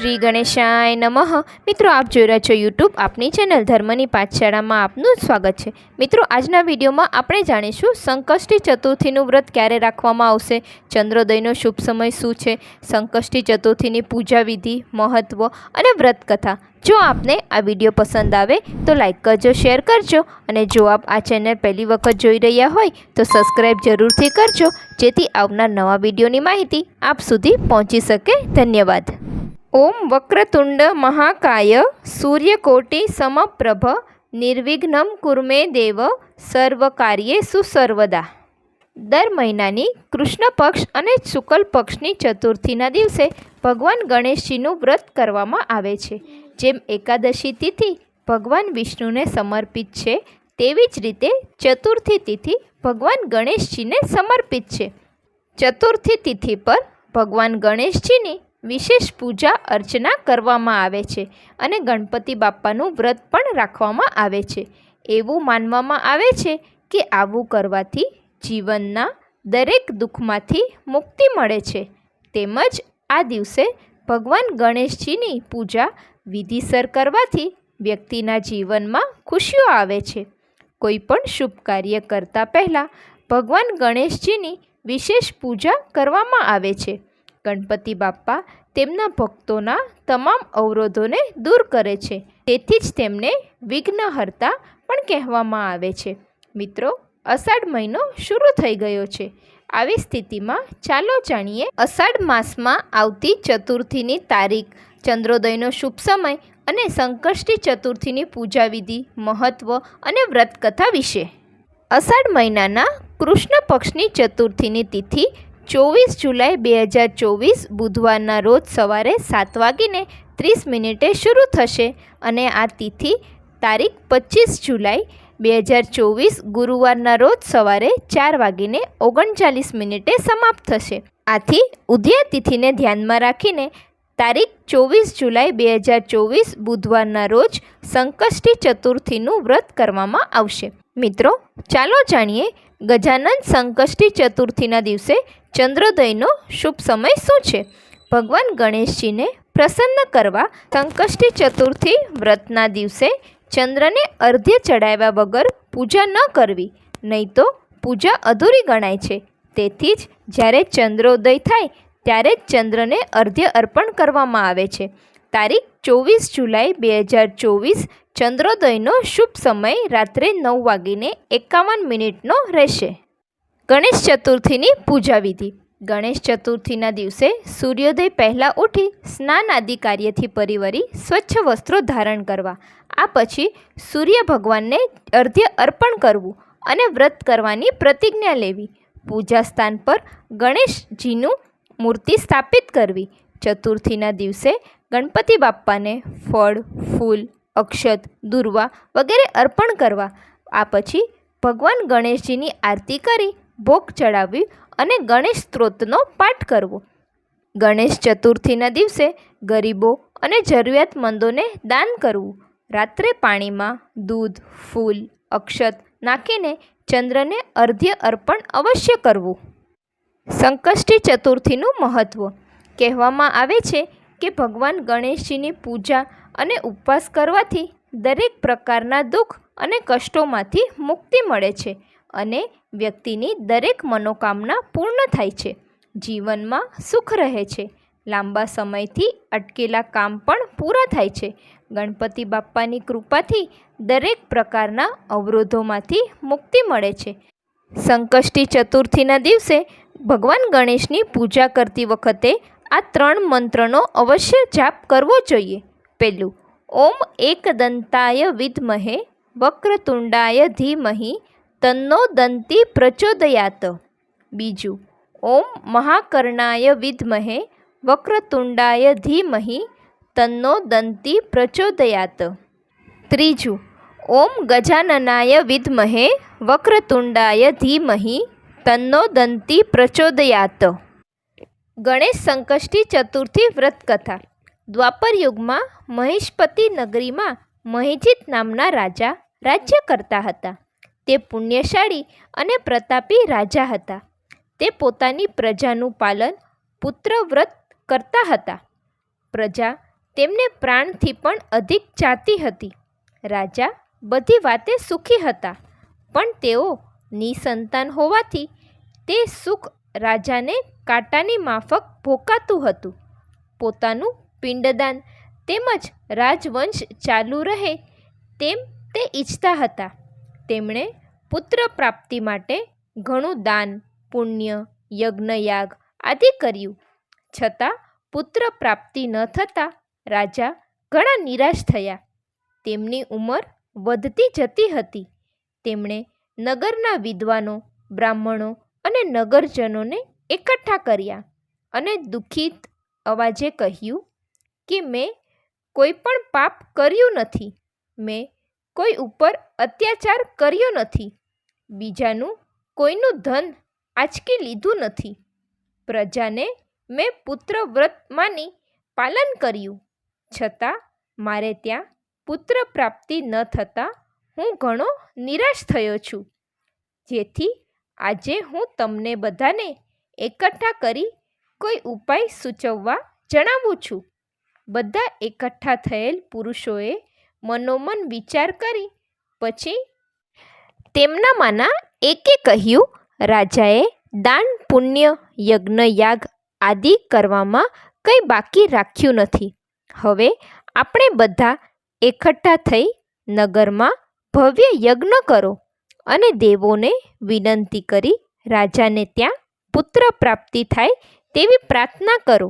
શ્રી ગણેશાય નમઃ. મિત્રો, આપ જોઈ રહ્યા છો યુટ્યુબ આપની ચેનલ ધર્મની પાઠશાળામાં આપનું સ્વાગત છે. મિત્રો, આજના વિડીયોમાં આપણે જાણીશું સંકષ્ટી ચતુર્થીનું વ્રત ક્યારે રાખવામાં આવશે? ચંદ્રોદયનો શુભ સમય શું છે? સંકષ્ટી ચતુર્થીની પૂજા વિધિ મહત્ત્વ અને વ્રત કથા જો આપને આ વીડિયો પસંદ આવે, તો લાઇક કરજો, શેર કરજો અને જો આપ આ ચેનલ પહેલી વખત જોઈ રહ્યા હોય, તો સબસ્ક્રાઈબ જરૂરથી કરજો, જેથી આવનાર નવા વિડીયોની માહિતી આપ સુધી પહોંચી શકે. ધન્યવાદ. ઓમ વક્રતુંડ મહાકાય સૂર્યકોટિ સમપ્રભ નિર્વિઘ્નમ કુર્મે દેવ સર્વ કાર્યે સુસર્વદા. દર મહિનાની કૃષ્ણ પક્ષ અને શુક્લ પક્ષની ચતુર્થીના દિવસે ભગવાન ગણેશજીનું વ્રત કરવામાં આવે છે. જેમ એકાદશી તિથિ ભગવાન વિષ્ણુને સમર્પિત છે, તેવી જ રીતે ચતુર્થી તિથિ ભગવાન ગણેશજીને સમર્પિત છે. ચતુર્થી તિથિ પર ભગવાન ગણેશજીની વિશેષ પૂજા અર્ચના કરવામાં આવે છે અને ગણપતિ બાપ્પાનું વ્રત પણ રાખવામાં આવે છે. એવું માનવામાં આવે છે કે આવું કરવાથી જીવનના દરેક દુઃખમાંથી મુક્તિ મળે છે. તેમજ આ દિવસે ભગવાન ગણેશજીની પૂજા વિધિસર કરવાથી વ્યક્તિના જીવનમાં ખુશીઓ આવે છે. કોઈ પણ શુભ કાર્ય કરતાં પહેલાં ભગવાન ગણેશજીની વિશેષ પૂજા કરવામાં આવે છે. ગણપતિ બાપ્પા તેમના ભક્તોના તમામ અવરોધોને દૂર કરે છે. તેથી જ તેમને વિઘ્નહર્તા પણ કહેવામાં આવે છે. મિત્રો, અષાઢ મહિનો શરૂ થઈ ગયો છે. આવી સ્થિતિમાં ચાલો જાણીએ અષાઢ માસમાં આવતી ચતુર્થીની તારીખ, ચંદ્રોદયનો શુભ સમય અને સંકષ્ટી ચતુર્થીની પૂજા વિધિ મહત્ત્વ અને વ્રતકથા વિશે. અષાઢ મહિનાના કૃષ્ણ પક્ષની ચતુર્થીની તિથિ ચોવીસ જુલાઈ બે હજાર ચોવીસ બુધવારના રોજ સવારે સાત વાગીને ત્રીસ મિનિટે શરૂ થશે અને આ તિથિ તારીખ પચીસ જુલાઈ બે હજાર ચોવીસ ગુરુવારના રોજ સવારે ચાર વાગીને ઓગણચાલીસ મિનિટે સમાપ્ત થશે. આથી ઉદયા તિથિને ધ્યાનમાં રાખીને તારીખ ચોવીસ જુલાઈ બે હજાર ચોવીસ બુધવારના રોજ સંકષ્ટી ચતુર્થીનું વ્રત કરવામાં આવશે. મિત્રો, ચાલો જાણીએ ગજાનન સંકષ્ટી ચતુર્થીના દિવસે ચંદ્રોદયનો શુભ સમય શું છે? ભગવાન ગણેશજીને પ્રસન્ન કરવા સંકષ્ટી ચતુર્થી વ્રતના દિવસે ચંદ્રને અર્ધ્ય ચડાવ્યા વગર પૂજા ન કરવી, નહીં તો પૂજા અધૂરી ગણાય છે. તેથી જ જ્યારે ચંદ્રોદય થાય, ત્યારે જ ચંદ્રને અર્ધ્ય અર્પણ કરવામાં આવે છે. તારીખ ચોવીસ જુલાઈ બે હજાર ચોવીસ ચંદ્રોદયનો શુભ સમય રાત્રે નવ વાગીને એકાવન મિનિટનો રહેશે. ગણેશ ચતુર્થીની પૂજા વિધિ ગણેશ ચતુર્થીના દિવસે સૂર્યોદય પહેલાં ઉઠી સ્નાન આદિ કાર્યથી પરિવરી સ્વચ્છ વસ્ત્રો ધારણ કરવા. આ પછી સૂર્ય ભગવાનને અર્ધ્ય અર્પણ કરવું અને વ્રત કરવાની પ્રતિજ્ઞા લેવી. પૂજા સ્થાન પર ગણેશજીનું મૂર્તિ સ્થાપિત કરવી. ચતુર્થીના દિવસે ગણપતિ બાપ્પાને ફળ, ફૂલ, અક્ષત, દુર્વા વગેરે અર્પણ કરવા. આ પછી ભગવાન ગણેશજીની આરતી કરી, ભોગ ચડાવવી અને ગણેશ સ્ત્રોતનો પાઠ કરવો. ગણેશ ચતુર્થીના દિવસે ગરીબો અને જરૂરિયાતમંદોને દાન કરવું. રાત્રે પાણીમાં દૂધ, ફૂલ, અક્ષત નાખીને ચંદ્રને અર્ધ્ય અર્પણ અવશ્ય કરવું. સંકષ્ટી ચતુર્થીનું મહત્ત્વ કહેવામાં આવે છે કે ભગવાન ગણેશજીની પૂજા અને ઉપવાસ કરવાથી દરેક પ્રકારના દુઃખ અને કષ્ટોમાંથી મુક્તિ મળે છે અને વ્યક્તિની દરેક મનોકામના પૂર્ણ થાય છે. જીવનમાં સુખ રહે છે. લાંબા સમયથી અટકેલા કામ પણ પૂરા થાય છે. ગણપતિ બાપ્પાની કૃપાથી દરેક પ્રકારના અવરોધોમાંથી મુક્તિ મળે છે. સંકષ્ટી ચતુર્થીના દિવસે ભગવાન ગણેશની પૂજા કરતી વખતે આ ત્રણ મંત્રનો અવશ્ય જાપ કરવો જોઈએ. પહેલું ઓમ એકદંતાય વિદ્મહે, વક્રતુંડાય ધીમહિ, તન્નો દંતી પ્રચોદયાત. બીજું, ઓમ મહાકર્ણાય વિદ્મહે, વક્રતુંડાય ધીમહિ, તન્નો દંતી પ્રચોદયાત. ત્રીજું, ઓમ ગજાનનાય વિદ્મહે, વક્રતુંડાય ધીમહિ, તન્નો દંતી પ્રચોદયાત. ગણેશ સંકષ્ટી ચતુર્થી વ્રત કથા દ્વાપર યુગમાં મહિષ્પતિ નગરીમાં મહિજીત નામના રાજા રાજ્ય કરતા હતા. તે પુણ્યશાળી અને પ્રતાપી રાજા હતા. તે પોતાની પ્રજાનું પાલન પુત્ર વ્રત કરતા હતા. પ્રજા તેમને પ્રાણથી પણ અધિક ચાતી હતી. રાજા બધી વાતે સુખી હતા, પણ તેઓ નિસંતાન હોવાથી તે સુખ રાજાને કાંટાની માફક ભોકાતું હતું. પોતાનું પિંડદાન તેમજ રાજવંશ ચાલુ રહે તેમ તે ઈચ્છતા હતા. તેમણે પુત્ર પ્રાપ્તિ માટે ઘણું દાન, પુણ્ય, યજ્ઞયાગ આદિ કર્યું. છતાં પુત્ર પ્રાપ્તિ ન થતાં રાજા ઘણા નિરાશ થયા. તેમની ઉંમર વધતી જતી હતી. તેમણે નગરના વિદ્વાનો, બ્રાહ્મણો અને નગરજનોને એકઠા કર્યા અને દુઃખિત અવાજે કહ્યું કે મેં કોઈ પણ પાપ કર્યું નથી. મેં કોઈ ઉપર અત્યાચાર કર્યો નથી. બીજાનું કોઈનું ધન આંચકી લીધું નથી. પ્રજાને મેં પુત્ર વ્રત માની પાલન કર્યું. છતાં મારે ત્યાં પુત્ર પ્રાપ્તિ ન થતાં હું ઘણો નિરાશ થયો છું. જેથી આજે હું તમને બધાને એકઠા કરી કોઈ ઉપાય સૂચવવા જણાવું છું. બધા એકઠા થયેલ પુરુષોએ મનોમન વિચાર કરી, પછી તેમનામાંના એકે કહ્યું, રાજાએ દાન, પુણ્ય, યજ્ઞ, યાગ આદિ કરવામાં કંઈ બાકી રાખ્યું નથી. હવે આપણે બધા એકઠા થઈ નગરમાં ભવ્ય યજ્ઞ કરો અને દેવોને વિનંતી કરી રાજાને ત્યાં પુત્ર પ્રાપ્તિ થાય તેવી પ્રાર્થના કરો.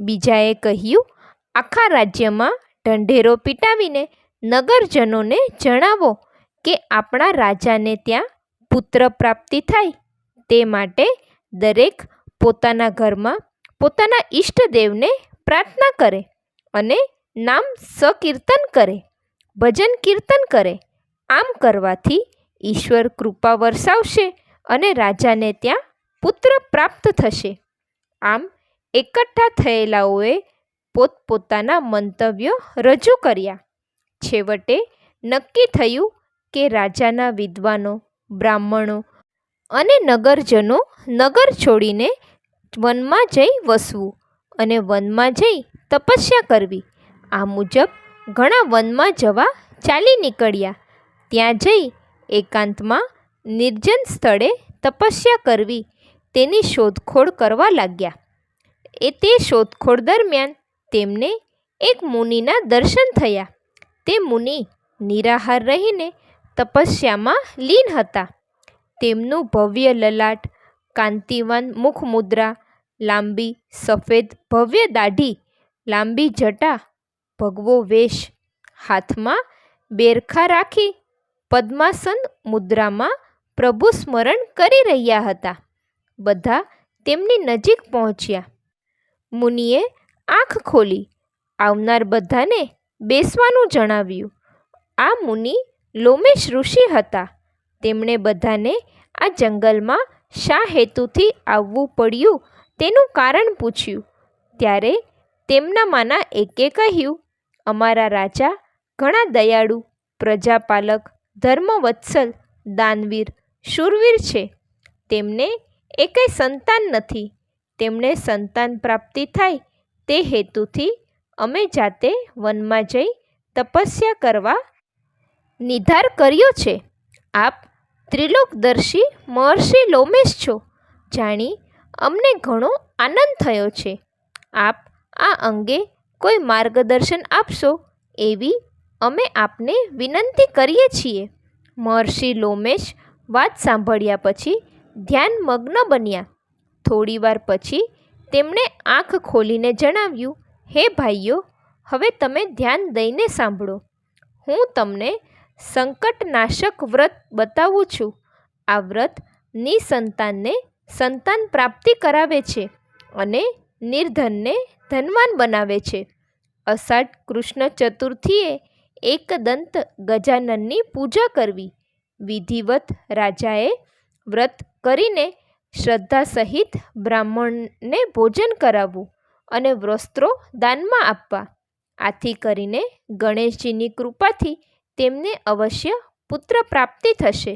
બીજાએ કહ્યું, આખા રાજ્યમાં ઢંઢેરો પીટાવીને નગરજનોને જણાવો કે આપણા રાજાને ત્યાં પુત્ર પ્રાપ્તિ થાય. તે માટે દરેક પોતાના ઘરમાં પોતાના ઈષ્ટદેવને પ્રાર્થના કરે અને નામ સકીર્તન કરે, ભજન કીર્તન કરે. આમ કરવાથી ઈશ્વર કૃપા વરસાવશે અને રાજાને ત્યાં પુત્ર પ્રાપ્ત થશે. આમ, એકઠા થયેલાઓએ પોતપોતાના મંતવ્યો રજૂ કર્યા. છેવટે નક્કી થયું કે રાજાના વિદ્વાનો, બ્રાહ્મણો અને નગરજનો નગર છોડીને વનમાં જઈ વસવું અને વનમાં જઈ તપસ્યા કરવી. આ મુજબ ઘણા વનમાં જવા ચાલી નીકળ્યા. ત્યાં જઈ એકાંતમાં નિર્જન સ્થળે તપસ્યા કરવી તેની શોધખોળ કરવા લાગ્યા. એ તે શોધખોળ દરમિયાન તેમને એક મુનિના દર્શન થયા. તે મુનિ નિરાહાર રહીને તપસ્યામાં લીન હતા. તેમનું ભવ્ય લલાટ, કાંતિવાન મુખમુદ્રા, લાંબી સફેદ ભવ્ય દાઢી, લાંબી જટા, ભગવો વેશ, હાથમાં બેરખા રાખી પદ્માસન મુદ્રામાં પ્રભુ સ્મરણ કરી રહ્યા હતા. બધા તેમની નજીક પહોંચ્યા. મુનિએ આંખ ખોલી. આવનાર બધાને બેસવાનું જણાવ્યું. આ મુનિ લોમેશ ઋષિ હતા. તેમણે બધાને આ જંગલમાં શા હેતુથી આવવું પડ્યું તેનું કારણ પૂછ્યું. ત્યારે તેમનામાંના એકે કહ્યું, અમારા રાજા ઘણા દયાળુ, પ્રજાપાલક, ધર્મવત્સલ, દાનવીર, શૂરવીર છે. તેમને એકેય સંતાન નથી. તેમણે સંતાન પ્રાપ્તિ થાય તે હેતુથી અમે જાતે વનમાં જઈ તપસ્યા કરવા નિર્ધાર કર્યો છે. આપ ત્રિલોકદર્શી મહર્ષિ લોમેશ છો. જાણી અમને ઘણો આનંદ થયો છે. આપ આ અંગે કોઈ માર્ગદર્શન આપશો એવી અમે આપને વિનંતી કરીએ છીએ. મહર્ષિ લોમેશ વાત સાંભળ્યા પછી ધ્યાનમગ્ન બન્યા. થોડીવાર પછી તેમણે આંખ ખોલીને જણાવ્યું, હે ભાઈઓ, હવે તમે ધ્યાન દઈને સાંભળો. હું તમને સંકટનાશક વ્રત બતાવું છું. આ વ્રત નિસંતાનને સંતાન પ્રાપ્તિ કરાવે છે અને નિર્ધનને ધનવાન બનાવે છે. અષાઢ કૃષ્ણ ચતુર્થીએ એકદંત ગજાનનની પૂજા કરવી. વિધિવત રાજાએ વ્રત કરીને શ્રદ્ધા સહિત બ્રાહ્મણને ભોજન કરાવવું અને વસ્ત્રો દાનમાં આપવા. આથી કરીને ગણેશજીની કૃપાથી તેમને અવશ્ય પુત્ર પ્રાપ્તિ થશે.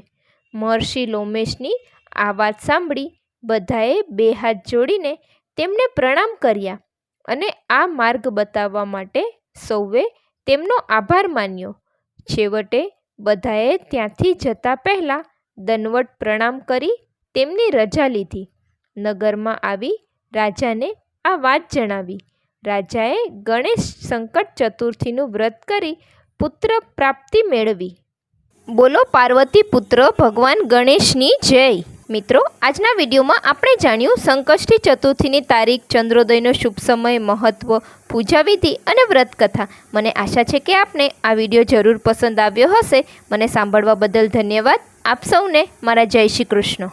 મહર્ષિ લોમેશની આ વાત સાંભળી બધાએ બે હાથ જોડીને તેમને પ્રણામ કર્યા અને આ માર્ગ બતાવવા માટે સૌએ તેમનો આભાર માન્યો. છેવટે બધાએ ત્યાંથી જતા પહેલાં દનવટ પ્રણામ કરી તેમની રજા લીધી. નગરમાં આવી રાજાને આ વાત જણાવી. રાજાએ ગણેશ સંકટ ચતુર્થીનું વ્રત કરી પુત્ર પ્રાપ્તિ મેળવી. બોલો પાર્વતી પુત્ર ભગવાન ગણેશની જય. મિત્રો, આજના વિડીયોમાં આપણે જાણ્યું સંકષ્ટી ચતુર્થીની તારીખ, ચંદ્રોદયનો શુભ સમય મહત્ત્વ પૂજા અને વ્રત કથા મને આશા છે કે આપને આ વીડિયો જરૂર પસંદ આવ્યો હશે. મને સાંભળવા બદલ ધન્યવાદ. આપ સૌને મારા જય શ્રી કૃષ્ણ.